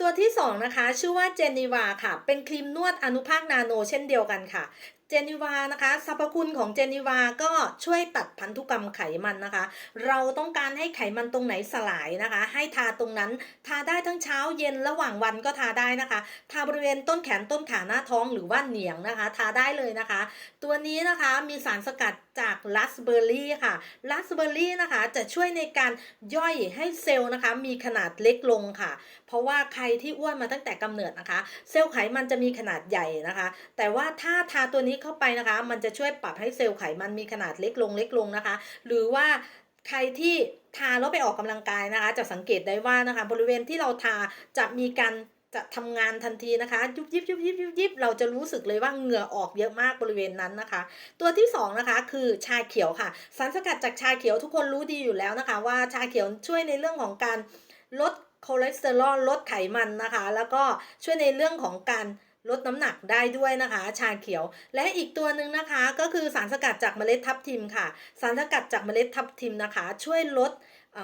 ตัวที่ 2 นะคะ ชื่อว่าเจนีวาค่ะ เป็นครีมนวดอนุภาคนาโน เช่นเดียวกันค่ะ จนีวานะคะสรรพคุณของเจนีวาก็ช่วยตัดพันธุกรรมไขมันนะคะ เราต้องการให้ไขมันตรงไหนสลายนะคะ ให้ทาตรงนั้นทาได้ทั้งเช้าเย็นระหว่างวันก็ทาได้นะคะ ทาบริเวณต้นแขนต้นขาหน้าท้องหรือว่าเหนียงนะคะ ทาได้เลยนะคะ ตัวนี้นะคะมีสารสกัดจากราสเบอร์รี่ค่ะราสเบอร์รี่นะคะจะช่วยในการย่อยให้เซลล์นะคะ มีขนาดเล็กลงค่ะ เพราะว่าใครที่อ้วนมาตั้งแต่กำเนิดนะคะ เซลล์ไขมันจะมีขนาดใหญ่นะคะ แต่ว่าถ้าทาตัวนี้เข้าไปนะคะ มันจะช่วยปรับให้เซลล์ไขมันมีขนาดเล็กลงเล็กลงนะคะ หรือว่าใครที่ทาแล้วไปออกกำลังกายนะคะ จะสังเกตได้ว่านะคะบริเวณที่เราทาจะมีการจะทำงานทันทีนะคะยุบยิบยุบยิบยุบยิบเราจะรู้สึกเลยว่าเหงื่อออกเยอะมากบริเวณนั้นนะคะ ตัวที่สองนะคะคือชาเขียวค่ะ สารสกัดจากชาเขียวทุกคนรู้ดีอยู่แล้วนะคะ ว่าชาเขียวช่วยในเรื่องของการลดคอเลสเตอรอลลดไขมันนะคะ แล้วก็ช่วยในเรื่องของการ ลดน้ำหนักได้ด้วยนะคะ ชาเขียว และอีกตัวหนึ่งนะคะ ก็คือสารสกัดจากเมล็ดทับทิมค่ะ สารสกัดจากเมล็ดทับทิมนะคะ ช่วยลดอ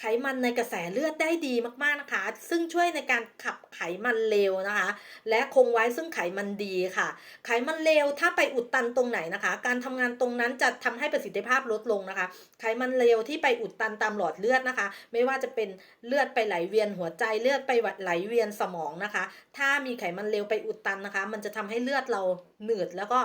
ไขมันในกระแสเลือดได้ดีมากๆนะคะ ซึ่งช่วยในการขับไขมันเลวนะคะ และคงไว้ซึ่งไขมันดีค่ะ ไขมันเลวถ้าไปอุดตันตรงไหนนะคะ การทำงานตรงนั้นจะทำให้ประสิทธิภาพลดลงนะคะ ไขมันเลวที่ไปอุดตันตามหลอดเลือดนะคะ ไม่ว่าจะเป็นเลือดไปไหลเวียนหัวใจเลือดไปไหลเวียนสมองนะคะ ถ้ามีไขมันเลวไปอุดตันนะคะ มันจะทำให้เลือดเราหนืดแล้วก็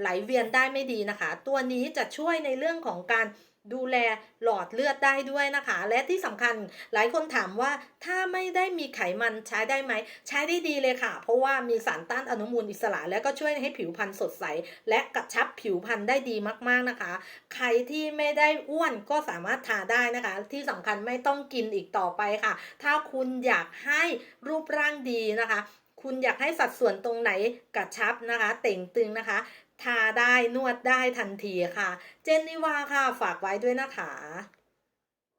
ไหลเวียนได้ไม่ดีนะคะ ตัวนี้จะช่วยในเรื่องของการ ดูแลหลอดเลือดได้ด้วยนะคะ และที่สำคัญหลายคนถามว่าถ้าไม่ได้มีไขมันใช้ได้ไหม ใช้ได้ดีเลยค่ะ เพราะว่ามีสารต้านอนุมูลอิสระ และก็ช่วยให้ผิวพรรณสดใส และกระชับผิวพรรณได้ดีมากๆนะคะ ใครที่ไม่ได้อ้วนก็สามารถทาได้นะคะ ที่สำคัญไม่ต้องกินอีกต่อไปค่ะ ถ้าคุณอยากให้รูปร่างดีนะคะ คุณอยากให้สัดส่วนตรงไหนกระชับนะคะ เต่งตึงนะคะ ทาได้นวดได้ทันทีค่ะ เจนนิวาค่ะฝากไว้ด้วยนะคะ